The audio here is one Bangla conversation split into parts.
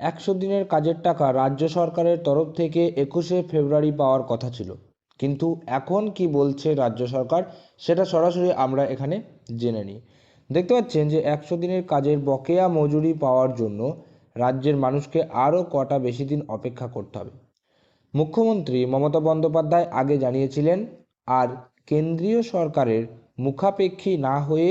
একশো দিনের কাজের টাকা রাজ্য সরকারের তরফ থেকে একুশে ফেব্রুয়ারি পাওয়ার কথা ছিল। কিন্তু এখন কি বলছে রাজ্য সরকার, সেটা সরাসরি আমরা এখানে জেনে নিই। দেখতে পাচ্ছেন যে একশো দিনের কাজের বকেয়া মজুরি পাওয়ার জন্য রাজ্যের মানুষকে আরও কটা বেশি দিন অপেক্ষা করতে হবে। মুখ্যমন্ত্রী মমতা বন্দ্যোপাধ্যায় আগে জানিয়েছিলেন, আর কেন্দ্রীয় সরকারের মুখাপেক্ষী না হয়ে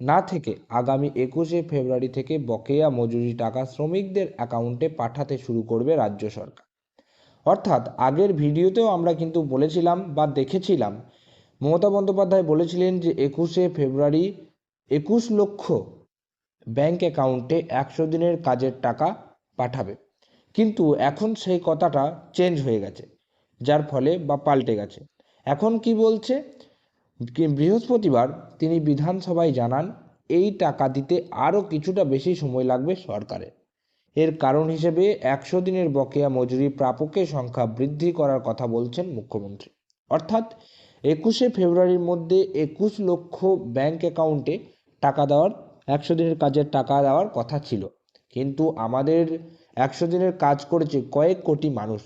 না থেকে আগামী একুশে ফেব্রুয়ারি থেকে বকেয়া মজুরি টাকা শ্রমিকদের অ্যাকাউন্টে পাঠাতে শুরু করবে রাজ্য সরকার। অর্থাৎ আগের ভিডিওতেও আমরা কিন্তু বলেছিলাম বা দেখেছিলাম, মমতা বন্দ্যোপাধ্যায় বলেছিলেন যে একুশে ফেব্রুয়ারি একুশ লক্ষ ব্যাংক অ্যাকাউন্টে একশো দিনের কাজের টাকা পাঠাবে। কিন্তু এখন সেই কথাটা চেঞ্জ হয়ে গেছে, যার ফলে বা পাল্টে গেছে। এখন কি বলছে? বৃহস্পতিবার তিনি বিধানসভায় জানান, এই টাকা দিতে আরও কিছুটা বেশি সময় লাগবে সরকারের এর কারণ হিসেবে একশো দিনের বকেয়া মজুরি প্রাপকের সংখ্যা বৃদ্ধি করার কথা বলছেন মুখ্যমন্ত্রী। অর্থাৎ একুশে ফেব্রুয়ারির মধ্যে একুশ লক্ষ ব্যাংক অ্যাকাউন্টে টাকা দেওয়ার, একশো দিনের কাজের টাকা দেওয়ার কথা ছিল। কিন্তু আমাদের একশো দিনের কাজ করেছে কয়েক কোটি মানুষ।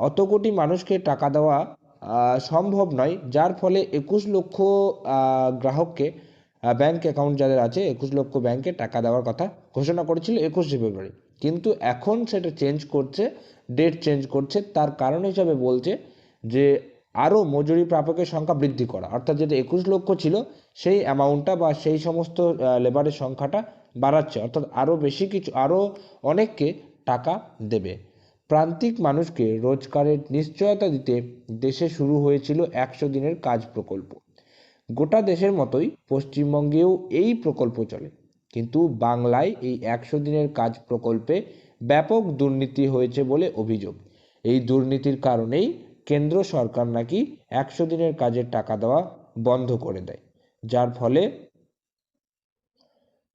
অত কোটি মানুষকে টাকা দেওয়া সম্ভব নয়। যার ফলে একুশ লক্ষ গ্রাহককে ব্যাংক অ্যাকাউন্ট যাদের আছে, একুশ লক্ষ ব্যাংকে টাকা দেওয়ার কথা ঘোষণা করেছিল একুশে ফেব্রুয়ারি। কিন্তু এখন সেটা চেঞ্জ করছে ডেট চেঞ্জ করছে, তার কারণ হিসাবে বলছে যে আরও মজুরি প্রাপকের সংখ্যা বৃদ্ধি করা। অর্থাৎ যেটা একুশ লক্ষ ছিল, সেই অ্যামাউন্টটা বা সেই সমস্ত লেবারের সংখ্যাটা বাড়াচ্ছে। অর্থাৎ আরও বেশি কিছু, আরও অনেককে টাকা দেবে। প্রান্তিক মানুষকে রোজগারের নিশ্চয়তা দিতে দেশে শুরু হয়েছিল একশো দিনের কাজ প্রকল্প। গোটা দেশের মতোই পশ্চিমবঙ্গেও এই প্রকল্প চলে। কিন্তু বাংলায় এই একশো দিনের কাজ প্রকল্পে ব্যাপক দুর্নীতি হয়েছে বলে অভিযোগ। এই দুর্নীতির কারণেই কেন্দ্র সরকার নাকি একশো দিনের কাজের টাকা দেওয়া বন্ধ করে দেয়। যার ফলে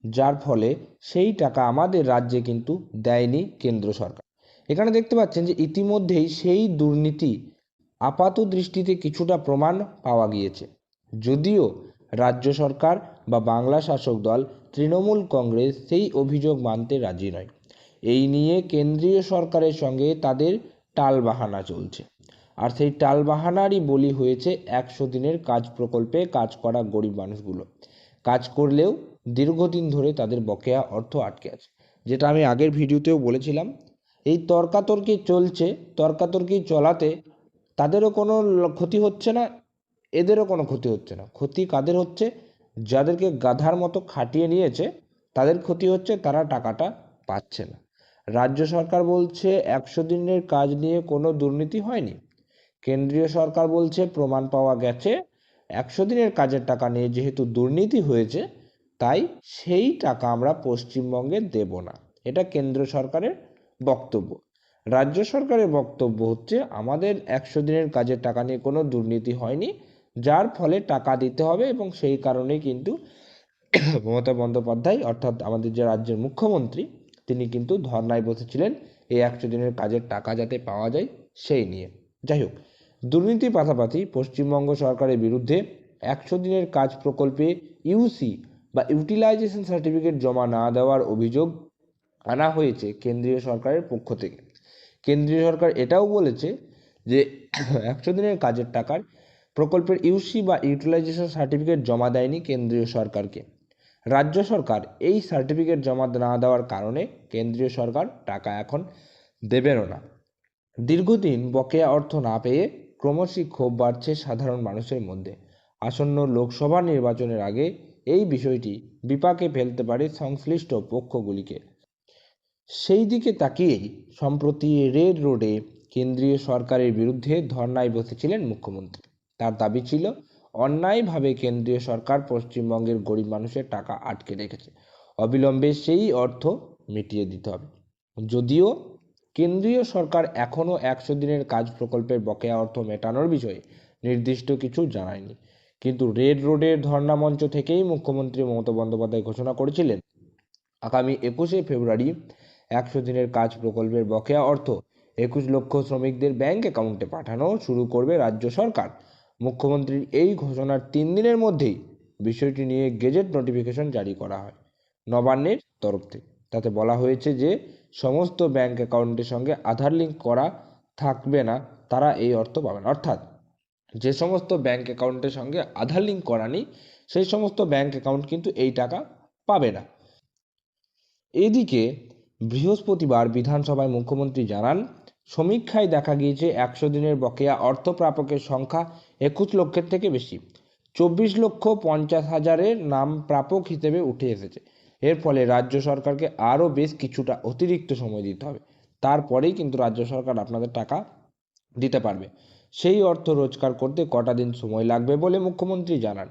যার ফলে সেই টাকা আমাদের রাজ্যে কিন্তু দেয়নি কেন্দ্র সরকার। এখানে দেখতে পাচ্ছেন যে ইতিমধ্যেই সেই দুর্নীতি আপাত দৃষ্টিতে কিছুটা প্রমাণ পাওয়া গিয়েছে। যদিও রাজ্য সরকার বা বাংলা শাসক দল, তৃণমূল কংগ্রেস সেই অভিযোগ মানতে রাজি নয়। এই নিয়ে কেন্দ্রীয় সরকারের সঙ্গে তাদের টালবাহানা চলছে। আর সেই টালবাহানারই বলি হয়েছে একশো দিনের কাজ প্রকল্পে কাজ করা গরিব মানুষগুলো। কাজ করলেও দীর্ঘদিন ধরে তাদের বকেয়া অর্থ আটকে আছে। যেটা আমি আগের ভিডিওতেও বলেছিলাম এই তর্কাতর্কি চলছে, তর্কাতর্কি চলাতে তাদেরও কোনো ক্ষতি হচ্ছে না, এদেরও কোনো ক্ষতি হচ্ছে না। ক্ষতি কাদের হচ্ছে? যাদেরকে গাধার মতো খাটিয়ে নিয়েছে, তাদের ক্ষতি হচ্ছে তারা টাকাটা পাচ্ছে না। রাজ্য সরকার বলছে একশো দিনের কাজ নিয়ে কোনো দুর্নীতি হয়নি। কেন্দ্রীয় সরকার বলছে প্রমাণ পাওয়া গেছে, একশো দিনের কাজের টাকা নিয়ে যেহেতু দুর্নীতি হয়েছে, তাই সেই টাকা আমরা পশ্চিমবঙ্গে দেব না। এটা কেন্দ্র সরকারের বক্তব্য। রাজ্য সরকারের বক্তব্য হচ্ছে, আমাদের একশো দিনের কাজের টাকা নিয়ে কোনো দুর্নীতি হয়নি, যার ফলে টাকা দিতে হবে এবং সেই কারণেই কিন্তু মমতা বন্দ্যোপাধ্যায়, অর্থাৎ আমাদের যে রাজ্যের মুখ্যমন্ত্রী, তিনি কিন্তু ধর্নায় বসেছিলেন, এই একশো দিনের কাজের টাকা যাতে পাওয়া যায় সেই নিয়ে। যাই হোক, দুর্নীতির পাশাপাশি পশ্চিমবঙ্গ সরকারের বিরুদ্ধে একশো দিনের কাজ প্রকল্পে ইউসি বা ইউটিলাইজেশন সার্টিফিকেট জমা না দেওয়ার অভিযোগ আনা হয়েছে কেন্দ্রীয় সরকারের পক্ষ থেকে। কেন্দ্রীয় সরকার এটাও বলেছে যে একশো দিনের কাজের টাকার প্রকল্পের ইউসি বা ইউটিলাইজেশন সার্টিফিকেট জমা দেয়নি কেন্দ্রীয় সরকারকে। রাজ্য সরকার এই সার্টিফিকেট জমা না দেওয়ার কারণে কেন্দ্রীয় সরকার টাকা এখন দেবেনও না। দীর্ঘদিন বকেয়া অর্থ না পেয়ে ক্রমশই ক্ষোভ বাড়ছে সাধারণ মানুষের মধ্যে। আসন্ন লোকসভা নির্বাচনের আগে এই বিষয়টি বিপাকে ফেলতে পারে সংশ্লিষ্ট পক্ষগুলিকে। সেই দিকে তাকিয়েই, সম্প্রতি রেড রোডে কেন্দ্রীয় সরকারের বিরুদ্ধে ধর্নায় বসেছিলেন মুখ্যমন্ত্রী। তার দাবি ছিল, অন্যায়ভাবে কেন্দ্রীয় সরকার পশ্চিমবঙ্গের গরিব মানুষের টাকা আটকে রেখেছে। অবিলম্বে সেই অর্থ মিটিয়ে দিতে হবে। যদিও কেন্দ্রীয় সরকার এখনও একশো দিনের কাজ প্রকল্পের বকেয়া অর্থ মেটানোর বিষয়ে নির্দিষ্ট কিছু জানায়নি। কিন্তু রেড রোডের ধর্ণা মঞ্চ থেকেই মুখ্যমন্ত্রী মমতা বন্দ্যোপাধ্যায় ঘোষণা করেছিলেন, আগামী একুশে ফেব্রুয়ারি একশো দিনের কাজ প্রকল্পের বকেয়া অর্থ। একুশ লক্ষ শ্রমিকদের ব্যাংক অ্যাকাউন্টে পাঠানো শুরু করবে রাজ্য সরকার। মুখ্যমন্ত্রীর এই ঘোষণার তিন দিনের মধ্যেই বিষয়টি নিয়ে গেজেট নোটিফিকেশন জারি করা হয় নবান্নের তরফ থেকে। তাতে বলা হয়েছে যে, সমস্ত ব্যাংক অ্যাকাউন্টের সঙ্গে আধার লিঙ্ক করা থাকবে না, তারা এই অর্থ পাবেন। অর্থাৎ, যে সমস্ত ব্যাংক অ্যাকাউন্টের সঙ্গে আধার লিঙ্ক করা নেই, সেই সমস্ত ব্যাংক অ্যাকাউন্ট কিন্তু এই টাকা পাবে না। এদিকে বৃহস্পতিবার বিধানসভায় মুখ্যমন্ত্রী জানান, সমীক্ষায় দেখা গিয়েছে একশো দিনের বকেয়া অর্থ প্রাপকের সংখ্যা একুশ লক্ষের থেকে বেশি। চব্বিশ লক্ষ পঞ্চাশ হাজারের নাম প্রাপক হিসেবে উঠে এসেছে। এর ফলে রাজ্য সরকারকে আরও বেশ কিছুটা অতিরিক্ত সময় দিতে হবে। তারপরেই কিন্তু রাজ্য সরকার আপনাদের টাকা দিতে পারবে। সেই অর্থ রোজগার করতে কটা দিন সময় লাগবে বলে মুখ্যমন্ত্রী জানান।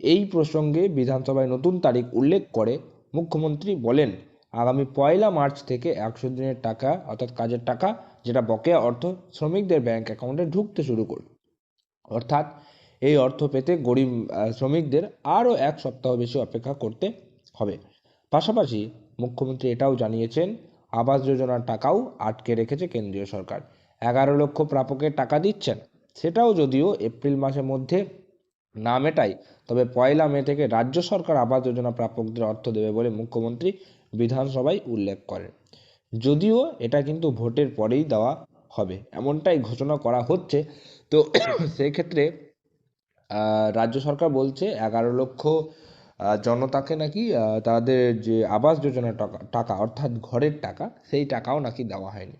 এই প্রসঙ্গে বিধানসভায় নতুন তারিখ উল্লেখ করে মুখ্যমন্ত্রী বলেন আগামী পয়লা মার্চ থেকে একশো দিনের টাকা, অর্থাৎ কাজের টাকা, যেটা বকেয়া অর্থ শ্রমিকদের ব্যাংক অ্যাকাউন্টে ঢুকতে শুরু করবে অর্থাৎ এই অর্থ পেতে গরিব শ্রমিকদের আরও এক সপ্তাহ বেশি অপেক্ষা করতে হবে। পাশাপাশি মুখ্যমন্ত্রী এটাও জানিয়েছেন, আবাস যোজনার টাকাও আটকে রেখেছে কেন্দ্রীয় সরকার। এগারো লক্ষ প্রাপকের টাকা দিচ্ছেন। সেটাও যদিও এপ্রিল মাসের মধ্যে না মেটায়, তবে পয়লা মে থেকে রাজ্য সরকার আবাস যোজনা প্রাপকদের অর্থ দেবে বলে মুখ্যমন্ত্রী বিধানসভায় উল্লেখ করেন। যদিও এটা কিন্তু ভোটের পরেই দেওয়া হবে, এমনটাই ঘোষণা করা হচ্ছে। তো সেক্ষেত্রে রাজ্য সরকার বলছে এগারো লক্ষ জনতাকে নাকি তাদের যে আবাস যোজনার টাকা টাকা, অর্থাৎ ঘরের টাকা, সেই টাকাও নাকি দেওয়া হয়নি।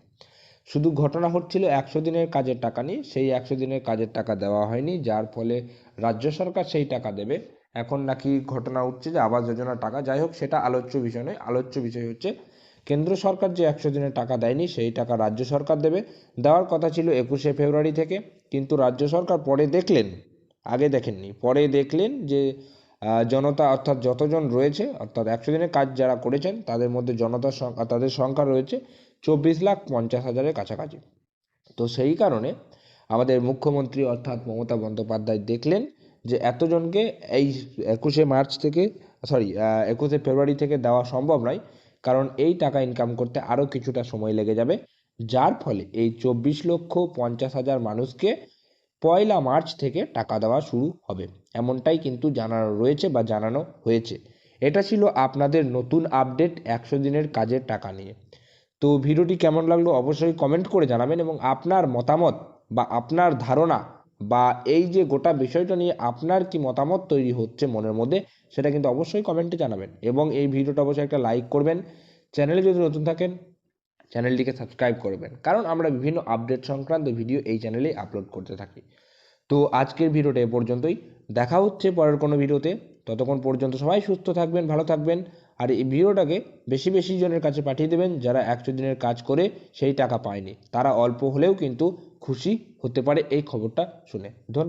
শুধু ঘটনা হচ্ছিল একশো দিনের কাজের টাকা নিয়ে, সেই একশো দিনের কাজের টাকা দেওয়া হয়নি, যার ফলে রাজ্য সরকার সেই টাকা দেবে। এখন নাকি ঘটনা উঠছে যে আবাস যোজনার টাকা, যাই হোক সেটা আলোচ্য বিষয় নয়, আলোচ্য বিষয় হচ্ছে কেন্দ্র সরকার যে একশো দিনের টাকা দেয়নি সেই টাকা রাজ্য সরকার দেবে। দেওয়ার কথা ছিল একুশে ফেব্রুয়ারি থেকে, কিন্তু রাজ্য সরকার পরে দেখলেন, আগে দেখেননি, পরে দেখলেন যে জনতা অর্থাৎ যতজন রয়েছে, অর্থাৎ একশো দিনের কাজ যারা করেছেন, তাদের মধ্যে জনতার সংখ্যা, তাদের সংখ্যা রয়েছে চব্বিশ লাখ পঞ্চাশ হাজারের কাছাকাছি। তো সেই কারণে আমাদের মুখ্যমন্ত্রী অর্থাৎ মমতা বন্দ্যোপাধ্যায় দেখলেন যে এতজনকে এই একুশে মার্চ থেকে সরি একুশে ফেব্রুয়ারি থেকে দেওয়া সম্ভব নয়। কারণ এই টাকা ইনকাম করতে আরও কিছুটা সময় লেগে যাবে। যার ফলে এই চব্বিশ লক্ষ পঞ্চাশ হাজার মানুষকে পয়লা মার্চ থেকে টাকা দেওয়া শুরু হবে। এমনটাই কিন্তু জানানো রয়েছে বা জানানো হয়েছে। এটা ছিল আপনাদের নতুন আপডেট একশো দিনের কাজের টাকা নিয়ে। তো ভিডিওটি কেমন লাগল অবশ্যই কমেন্ট করে জানাবেন এবং আপনার মতামত বা আপনার ধারণা বা এই যে গোটা বিষয়টা নিয়ে আপনার কি মতামত তৈরি হচ্ছে মনের মধ্যে, সেটা কিন্তু অবশ্যই কমেন্টে জানাবেন। এবং এই ভিডিওটা অবশ্যই একটা লাইক করবেন। চ্যানেলে যদি নতুন থাকেন চ্যানেলটিকে সাবস্ক্রাইব করবেন। কারণ আমরা বিভিন্ন আপডেট সংক্রান্ত ভিডিও এই চ্যানেলেই আপলোড করতে থাকি। তো আজকের ভিডিওটা এ পর্যন্তই। দেখা হচ্ছে পরের কোনো ভিডিওতে ততক্ষণ পর্যন্ত সবাই সুস্থ থাকবেন, ভালো থাকবেন। আর এই ভিডিওটাকে বেশি বেশি জনের কাছে পাঠিয়ে দেবেন যারা একশো দিনের কাজ করে সেই টাকা পায়নি। তারা অল্প হলেও কিন্তু খুশি হতে পারে এই খবরটা শুনে। ধন্যবাদ।